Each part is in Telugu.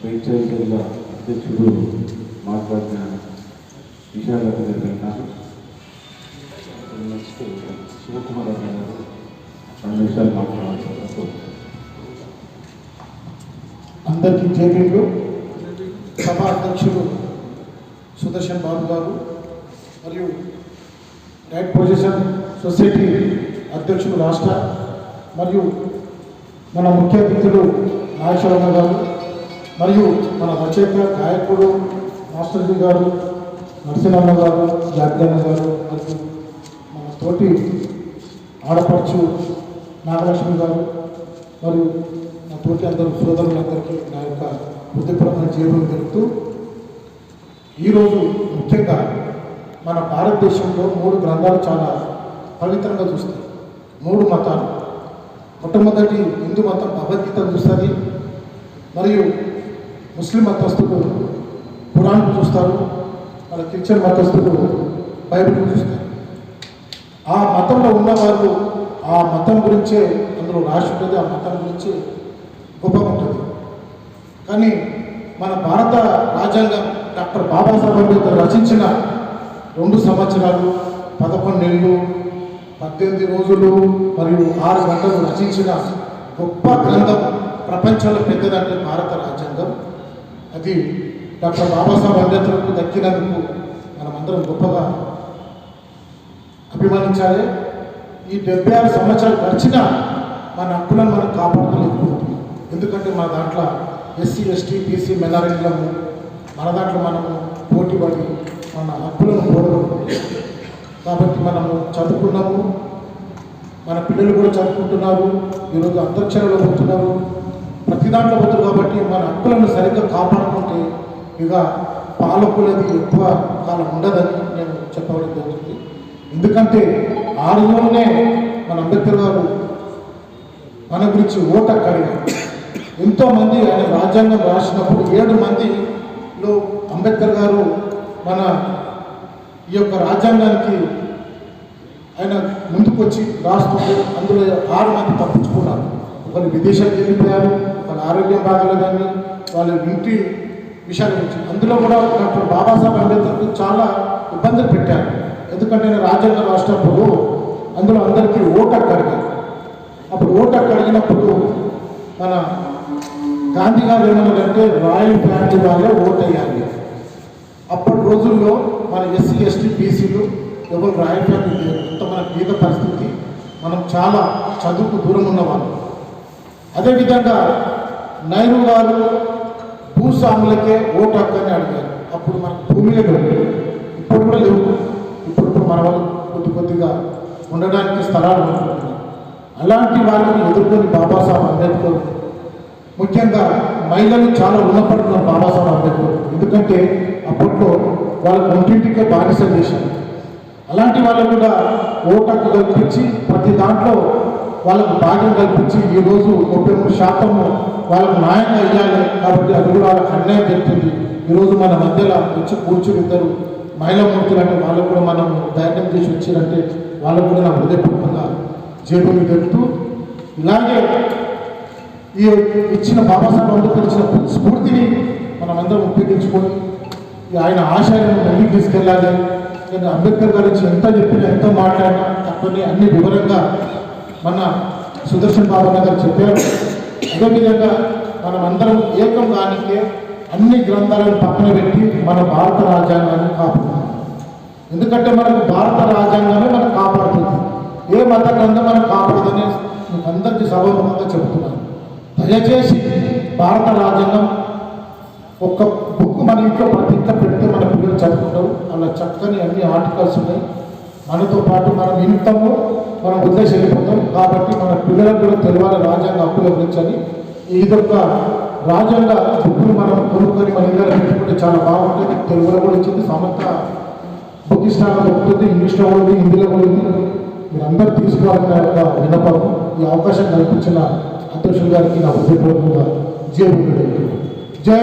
మేడ్చల్ అధ్యక్షుడు మాట్లాడిన విషయాలకు విన్నారు నెక్స్ట్ శివకుమార్ అన్న గారు రెండు విషయాలు మాట్లాడాలి అందరికీ జేబీలు సభ అధ్యక్షుడు సుదర్శన్ బాబు గారు మరియు రైట్ పొజిషన్ సొసైటీ అధ్యక్షుడు రాష్ట్ర మరియు మన ముఖ్య అతిథులు నాగేశ్వరమ్మ గారు. మరియు మన రచయిత గాయకుడు మాస్టర్జీ గారు నరసింహన్న గారు జాగ్రన్న గారు మరియు మన తోటి ఆడపడుచు నాగలక్ష్మి గారు మరియు నా తోటి అందరూ సోదరులందరికీ నా యొక్క హృదయపూర్వకమైన జీవనం జరుగుతూ ఈరోజు ముఖ్యంగా మన భారతదేశంలో మూడు గ్రంథాలు చాలా పవిత్రంగా చూస్తాయి. మూడు మతాలు. మొట్టమొదటి హిందూ మతం భగవద్గీత చూస్తుంది. మరియు ముస్లిం మతస్థులు ఖురాన్ చూస్తారు వాళ్ళ క్రిస్టియన్ మతస్థులు బైబిల్ చూస్తారు. ఆ మతంలో ఉన్న వాళ్ళు ఆ మతం గురించే అందులో రాసి ఉంటుంది ఆ మతం గురించి గొప్ప ఉంటుంది. కానీ మన భారత రాజ్యాంగం డాక్టర్ బాబాసాహెబ్ అంబేద్కర్ రచించిన రెండు సంవత్సరాలు పదకొండు నెలలు పద్దెనిమిది రోజులు మరియు ఆరు గంటలు రచించిన గొప్ప గ్రంథం ప్రపంచంలో పెద్దదంటే భారత రాజ్యాంగం. అది డాక్టర్ బాబాసాహెబ్ అంబేద్కర్కు దక్కినందుకు మనమందరం గొప్పగా అభిమానించాలి. ఈ డెబ్బై ఆరు సంవత్సరాలు గడిచినా మన హక్కులను మనం కాపాడుకోలేకపోతున్నాం. ఎందుకంటే మన దాంట్లో ఎస్సీ ఎస్టీ బీసీ మైనారిటీలను మన దాంట్లో మనము పోటీపడి మన హక్కులను పోగొట్టుకుంటున్నాం కాబట్టి మనము చదువుకున్నాము. మన పిల్లలు కూడా చదువుకుంటున్నారు. ఈరోజు అంతరిక్షణలో పోతున్నారు ప్రతి దాంట్లో పోతారు కాబట్టి మన హక్కులను సరిగ్గా కాపాడుకుంటే ఇక పాలకులది ఎక్కువ కాలం ఉండదని నేను చెప్పడం జరుగుతుంది. ఎందుకంటే ఆ రోజుల్లోనే మన అంబేద్కర్ గారు మన గురించి ఓట అడిగారు ఎంతోమంది ఆయన రాజ్యాంగం రాసినప్పుడు ఏడు మందిలో అంబేద్కర్ గారు మన ఈ యొక్క రాజ్యాంగానికి ఆయన ముందుకు వచ్చి రాస్తుంటే అందులో ఆరు మంది తప్పించుకున్నారు. ఒకరు విదేశాలకు వెళ్ళిపోయారు ఆరోగ్యం బాగాలేదని వాళ్ళ ఇంటి విషయాన్ని గురించి అందులో కూడా డాక్టర్ బాబాసాహెబ్ అంబేద్కర్ చాలా ఇబ్బందులు పెట్టారు. ఎందుకంటే నేను రాజ్యాంగం రాసినప్పుడు అందులో అందరికీ ఓటు హక్కు అడిగారు అప్పుడు ఓటు హక్కు అడిగినప్పుడు మన గాంధీ గారు ఏమన్నారంటే రాయల్ ఫ్యామిలీ వాళ్ళే ఓటు వేయాలి అప్పటి రోజుల్లో మన ఎస్సీ ఎస్టీ బీసీలు ఎవరు రాయల్ ఫ్యామిలీ లేరు. ఇంత మన పేద పరిస్థితి మనం చాలా చదువుకు దూరం ఉన్నవాళ్ళం. అదేవిధంగా నైరు గారు భూస్వాములకే ఓటు హక్కు అని అడిగారు. అప్పుడు మనకు భూమిలో లేవు ఇప్పుడు కూడా లేవు. ఇప్పుడు ఇప్పుడు మన వాళ్ళు కొద్ది కొద్దిగా ఉండడానికి స్థలాలు అనుకుంటున్నాం అలాంటి వాళ్ళని ఎదుర్కొని బాబాసాహెబ్ అంబేద్కర్ ముఖ్యంగా మహిళలు చాలా రుణపడుతున్నారు బాబాసాహెబ్ అంబేద్కర్. ఎందుకంటే అప్పట్లో వాళ్ళకు ఒంటింటికే బానిస చేశారు అలాంటి వాళ్ళు కూడా ఓటు హక్కు కల్పించి ప్రతి దాంట్లో వాళ్ళకు భాగ్యం కల్పించి ఈరోజు ముప్పై మూడు శాతము వాళ్ళకు న్యాయంగా ఇవ్వాలి కాబట్టి అది కూడా వాళ్ళకి అన్యాయం జరుగుతుంది. ఈరోజు మన మధ్యలో వచ్చి కూర్చుని ఇద్దరు మహిళా మూర్తులు అంటే వాళ్ళకు కూడా మనం ధైర్యం చేసి వచ్చిరంటే వాళ్ళకు కూడా నా హృదయపూర్వకంగా జేబులు పెడుతూ ఇలాగే ఈ ఇచ్చిన బాబాసాహెబ్ అంబేద్కర్ ఇచ్చిన స్ఫూర్తిని మనమందరం ఉపయోగించుకొని ఆయన ఆశయాలను ముందుకు తీసుకెళ్ళాలి. నేను అంబేద్కర్ గురించి ఎంత చెప్పినా ఎంత మాట్లాడినా తప్పని అన్ని వివరంగా మన సుదర్శన్ బాబు గారు చెప్పారు. అదేవిధంగా మనం అందరం ఏకం కానికే అన్ని గ్రంథాలను పక్కన పెట్టి మన భారత రాజ్యాంగాన్ని కాపాడుతుంది ఎందుకంటే మనకు భారత రాజ్యాంగమే మనకు కాపాడుతుంది. ఏ మత గ్రంథం మనం కాపాడుతుందని అందరికీ సభాపంగా చెబుతున్నాను. దయచేసి భారత రాజ్యాంగం ఒక్క బుక్ మన ఇంట్లో ప్రతి ఇంట్లో పెడితే మన పిల్లలు చదువుకుంటారు. అలా చక్కని అన్ని ఆర్టికల్స్ ఉన్నాయి. మనతో పాటు మనం వింటాము మనం ఉద్దేశం కాబట్టి మన పిల్లలకు కూడా తెలియాలి రాజ్యాంగ హక్కుల గురించి అని ఇదొక రాజ్యాంగ బుక్కులు మనం కొనుక్కొని మన ఇళ్ళలో పెట్టుకుంటే చాలా బాగుంటుంది. తెలుగులో కూడా ఇచ్చింది సమర్థ బుక్ ఇష్టాలు దొరుకుతుంది ఇంగ్లీష్లో కూడా ఉంది హిందీలో కూడా ఉంది. మీరు అందరూ తీసుకోవాలన్న యొక్క విన్నపం ఈ అవకాశం కల్పించిన అధ్యక్షులు గారికి నా హృదయపూర్వకంగా జై. జై.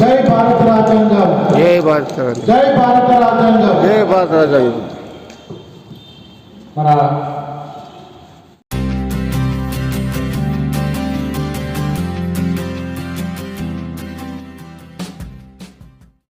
జై భారత రాజ్యాంగం. జై భారత జై భారత రాజ్యాంగం. జై భారత రాజా మన